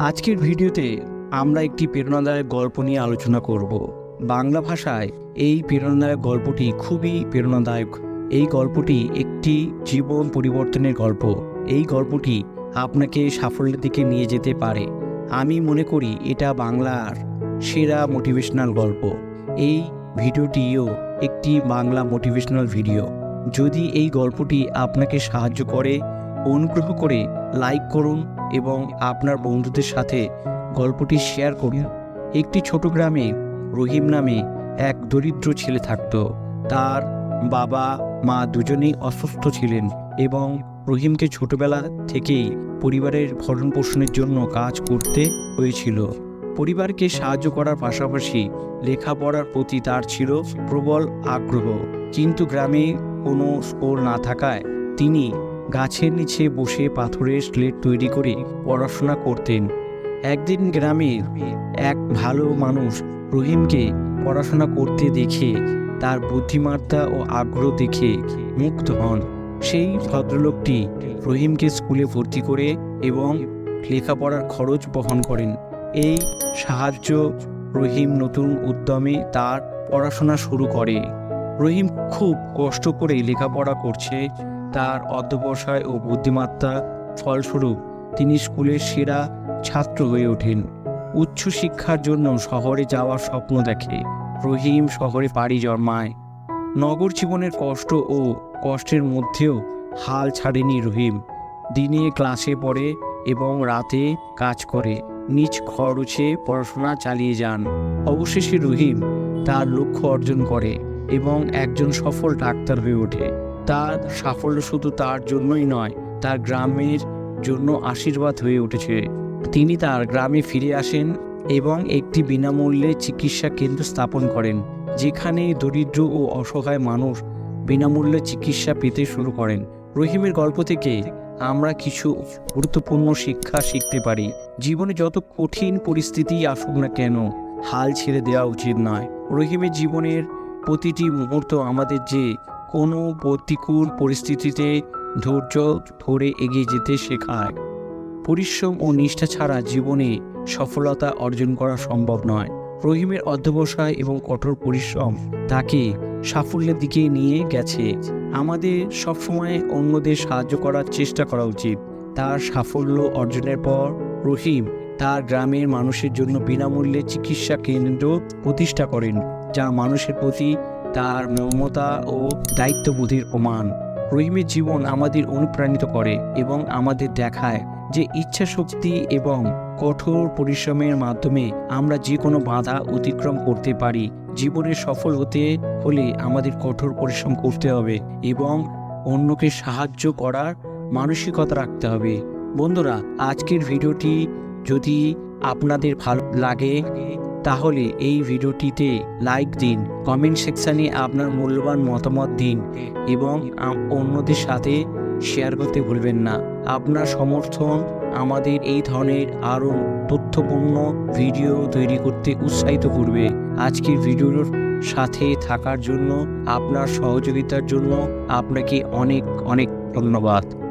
আজকের ভিডিওতে আমরা একটি প্রেরণাদায়ক গল্প নিয়ে আলোচনা করব। বাংলা ভাষায় এই প্রেরণাদায়ক গল্পটি খুবই প্রেরণাদায়ক। এই গল্পটি একটি জীবন পরিবর্তনের গল্প। এই গল্পটি আপনাকে সাফল্যের দিকে নিয়ে যেতে পারে। আমি মনে করি এটা বাংলার সেরা মোটিভেশনাল গল্প। এই ভিডিওটিও একটি বাংলা মোটিভেশনাল ভিডিও যদি এই গল্পটি আপনাকে সাহায্য করে অনুগ্রহ করে লাইক করুন এবং আপনার বন্ধুদের সাথে গল্পটি শেয়ার করুন। একটি ছোট গ্রামে রহিম নামে এক দরিদ্র ছেলে থাকত। তার বাবা, মা দুজনেই অসুস্থ ছিলেন এবং রহিমকে ছোটবেলা থেকেই পরিবারের ভরণ পোষণের জন্য কাজ করতে হয়েছিল। পরিবারকে সাহায্য করার পাশাপাশি লেখাপড়ার প্রতি তার ছিল প্রবল আগ্রহ। কিন্তু গ্রামে কোনো স্কুল না থাকায় তিনি গাছের নিচে বসে পাথরের স্লেট তৈরি করে পড়াশোনা করতেন। একদিন গ্রামের এক ভালো মানুষ রহিমকে পড়াশোনা করতে দেখে তার বুদ্ধিমত্তা ও আগ্রহ দেখে মুগ্ধ হন। সেই ভদ্রলোকটি রহিমকে স্কুলে ভর্তি করে এবং লেখাপড়ার খরচ বহন করেন। এই সাহায্য রহিম নতুন উদ্যমে তার পড়াশোনা শুরু করে। রহিম খুব কষ্ট করে লেখাপড়া করছে তার অধ্যবসায় ও বুদ্ধিমত্তা ফলস্বরূপ তিনি স্কুলের সেরা ছাত্র হয়ে ওঠেন। উচ্চশিক্ষার জন্য শহরে যাওয়ার স্বপ্ন দেখে রহিম শহরে পাড়ি জন্মায়। নগর জীবনের কষ্ট ও কষ্টের মধ্যেও হাল ছাড়েনি রহিম। দিনে ক্লাসে পড়ে এবং রাতে কাজ করে, নিজ খরচে পড়াশোনা চালিয়ে যান। অবশেষে রহিম তার লক্ষ্য অর্জন করে এবং একজন সফল ডাক্তার হয়ে ওঠে। তার সাফল্য শুধু তার জন্যই নয়, তার গ্রামের জন্য আশীর্বাদ হয়ে উঠেছে। তিনি তার গ্রামে ফিরে আসেন এবং একটি বিনামূল্যে চিকিৎসা কেন্দ্র স্থাপন করেন, যেখানে দরিদ্র ও অসহায় মানুষ বিনামূল্যে চিকিৎসা পেতে শুরু করেন। রহিমের গল্প থেকে আমরা কিছু গুরুত্বপূর্ণ শিক্ষা শিখতে পারি। জীবনে যত কঠিন পরিস্থিতি আসুক না কেন, হাল ছেড়ে দেওয়া উচিত নয়। রহিমের জীবনের প্রতিটি মুহূর্ত আমাদের যে কোনো প্রতিকূল পরিস্থিতিতে ধৈর্য ধরে এগিয়ে যেতে শেখায়। পরিশ্রম ও নিষ্ঠা ছাড়া জীবনে সফলতা অর্জন করা সম্ভব নয়। রহিমের অধ্যবসায় এবং কঠোর পরিশ্রম তাকে সাফল্যের দিকে নিয়ে গেছে। আমাদের সবসময় অন্যদের সাহায্য করার চেষ্টা করা উচিত। তার সাফল্য অর্জনের পর রহিম তার গ্রামের মানুষের জন্য বিনামূল্যে চিকিৎসা কেন্দ্র প্রতিষ্ঠা করেন, যা মানুষের প্রতি তার মমতা ও দায়িত্ববোধের প্রমাণ রহিমের জীবন আমাদের অনুপ্রাণিত করে এবং আমাদের দেখায় যে ইচ্ছা শক্তি এবং কঠোর পরিশ্রমের মাধ্যমে আমরা যে কোনো বাধা অতিক্রম করতে পারি। জীবনে সফল হতে হলে আমাদের কঠোর পরিশ্রম করতে হবে এবং অন্যকে সাহায্য করার মানসিকতা রাখতে হবে। বন্ধুরা, আজকের ভিডিওটি যদি আপনাদের ভালো লাগে তাহলে এই ভিডিওটিতে লাইক দিন কমেন্ট সেকশানে আপনার মূল্যবান মতামত দিন এবং অন্যদের সাথে শেয়ার করতে ভুলবেন না। আপনার সমর্থন আমাদের এই ধরনের আরও তথ্যপূর্ণ ভিডিও তৈরি করতে উৎসাহিত করবে। আজকের ভিডিওর সাথে থাকার জন্য, আপনার সহযোগিতার জন্য আপনাকে অনেক অনেক ধন্যবাদ।